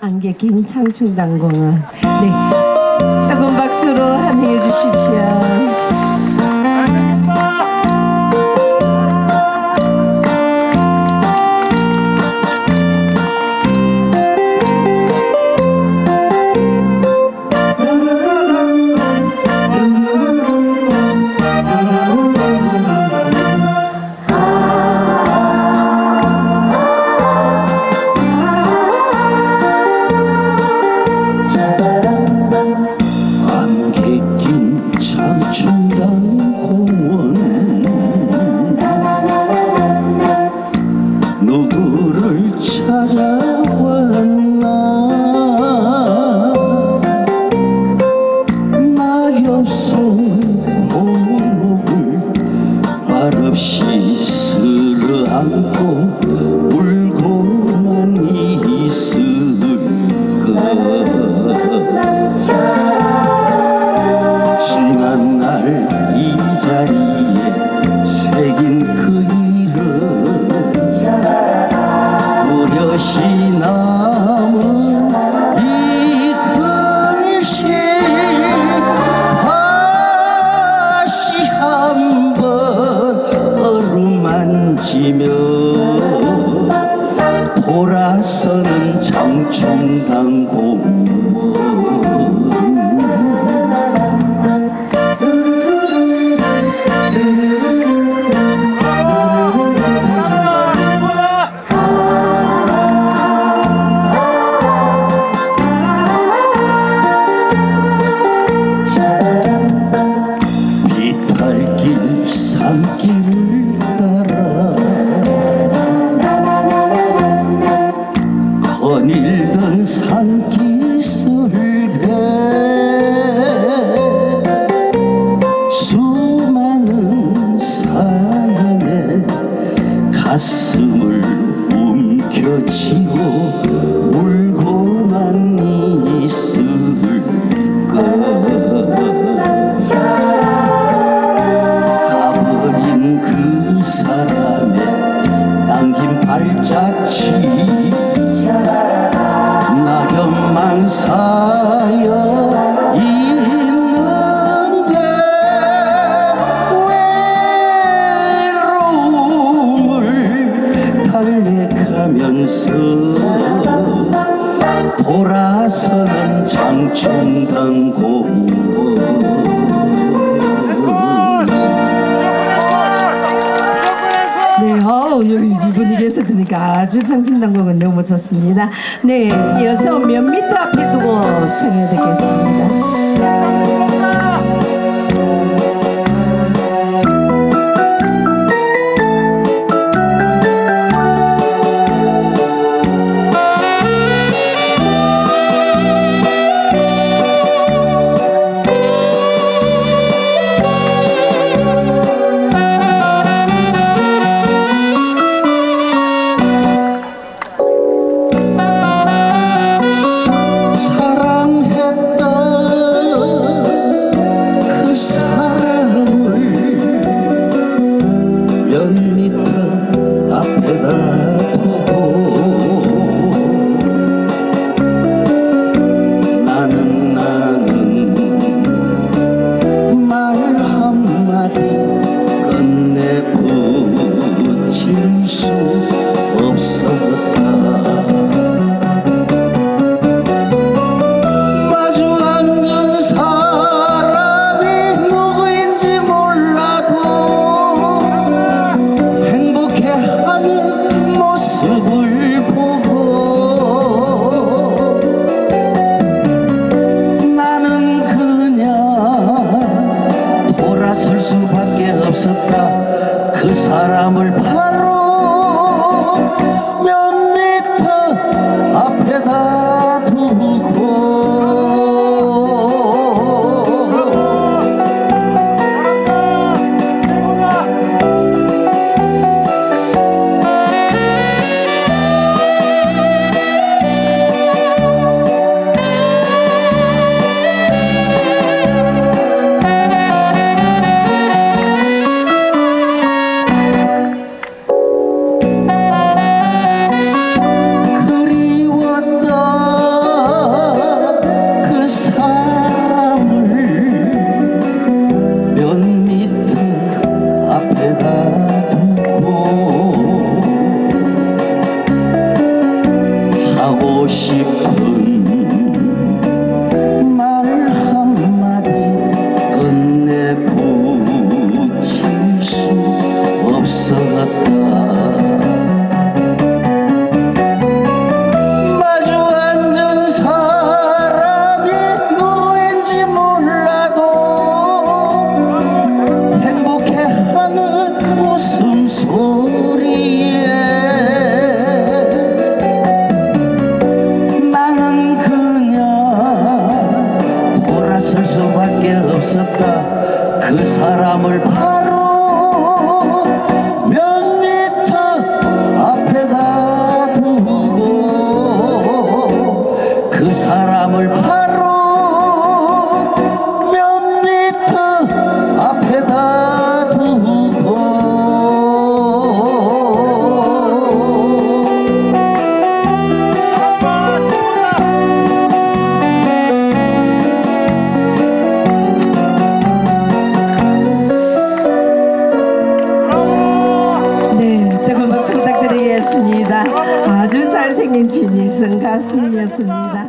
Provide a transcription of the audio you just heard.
안개 낀 창충당공원. 네, 뜨거운 박수로 환영해 주십시오. 낙엽송 고목을 말없이 쓸어 안고 ぎ去り 달래가면서 돌아서는 장충당 공원 네, 어, 이 분위기에서 들으니까 아주 창충당 공원 너무 좋습니다. 네, 이어서 몇 미터 앞에 두고 청해 듣겠습니다. 수밖에 없었다. 그 사람을 바 돌아설 수밖에 없었다. 그 사람을 바로 몇 미터 앞에다 두고 그 사람을 바로 부탁드리겠습니다. 아주 잘생긴 진일성 가수님이었습니다.